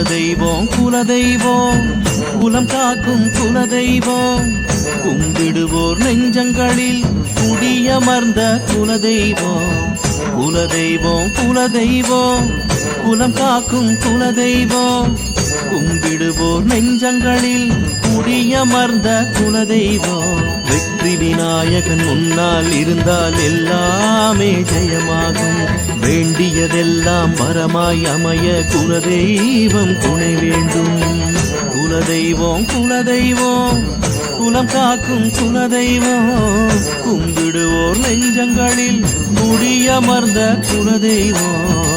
குலதெய்வம் குலதெய்வம். குலம் காக்கும் குலதெய்வம். கும்பிடுவோர் நெஞ்சங்களில் குடியமர்ந்த குலதெய்வம். குலதெய்வம் குலதெய்வம். குலம் காக்கும் குலதெய்வம். கும்பிடுவோர் நெஞ்சங்களில் குடியமர்ந்த குலதெய்வம். வெற்றி விநாயகன் முன்னால் இருந்தால் எல்லாமே ஜெயமாகும். வேண்டியதெல்லாம் வரமாய் அமைய குலதெய்வம் துணை வேண்டும். குலதெய்வம் குலதெய்வம் குலம் காக்கும் குலதெய்வம். கும்பிடுவோர் நெஞ்சங்களில் குடியமர்ந்த குலதெய்வம்.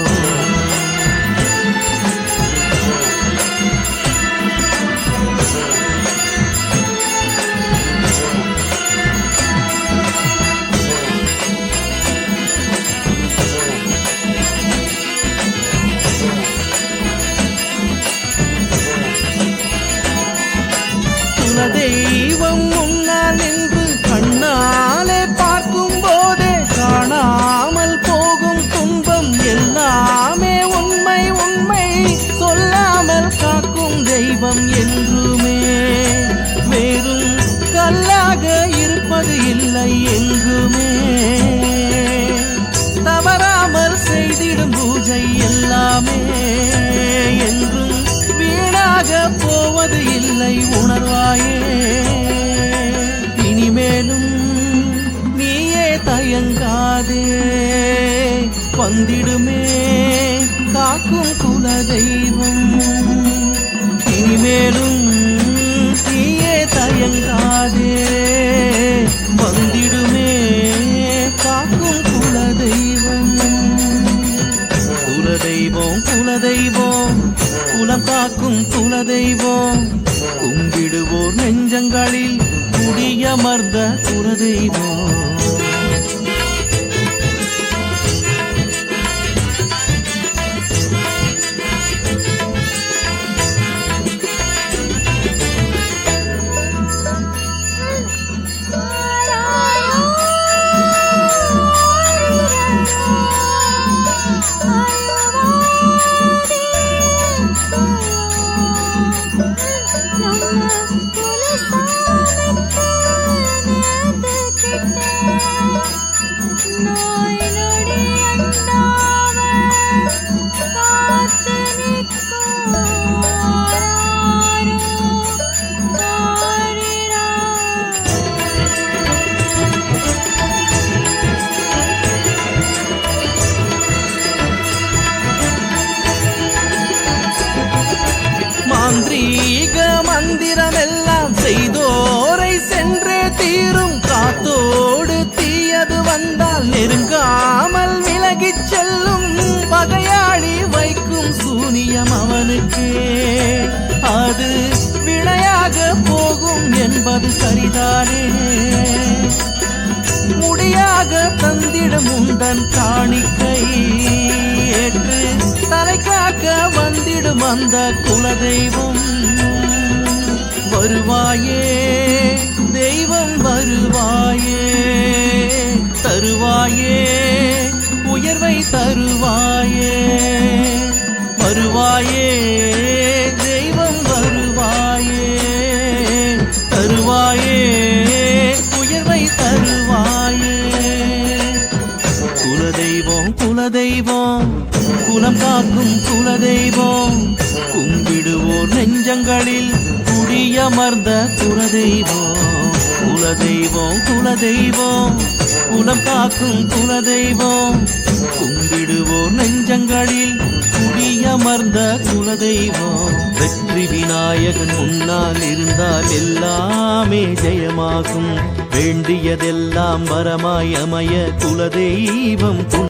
குலதெய்வம் தயங்காதே வந்திடுமே காக்கும் குல தெய்வம் இனிமேலும் தீயே தயங்காதே. வந்திடுமே காக்கும் குல தெய்வம் குல தெய்வம் குல தெய்வம் குலம் காக்கும் குல தெய்வம் கும்பிடுவோர் நெஞ்சங்களில் குடியமர்ந்த குலதெய்வம். மாந்திரீக மந்திரம் எல்லாம் செய்தோரை சென்றே தீரும். காத்தோடு தீயது வந்தால் நெருங்காமல் விலகிச் செல்லும். பகையாளி வைக்கும் சூனியம் அவனுக்கு. அது வினையாக போகும் என்பது சரிதானே. முடியாக தந்திடும் உந்தன் காணிக்கை. காக்க வந்திடும் அந்த குலதெய்வம். வருவாயே தெய்வம் வருவாயே தருவாயே உயர்வை தருவாயே. வருவாயே தெய்வம் வருவாயே தருவாயே உயர்வை தருவாயே. குலதெய்வம் குலதெய்வம் குலம் காக்கும் குலதெய்வம். கும்பிடுவோர் நெஞ்சங்களில் குடியமர்ந்த குலதெய்வம். குலதெய்வம் குலதெய்வம் குலம் காக்கும் குலதெய்வம். கும்பிடுவோர் நெஞ்சங்களில் குடியமர்ந்த குலதெய்வம். வெற்றி விநாயகன் முன்னால் இருந்தால் எல்லாமே ஜெயமாகும். வேண்டியதெல்லாம் வரமாய் அமைய குலதெய்வம் துணை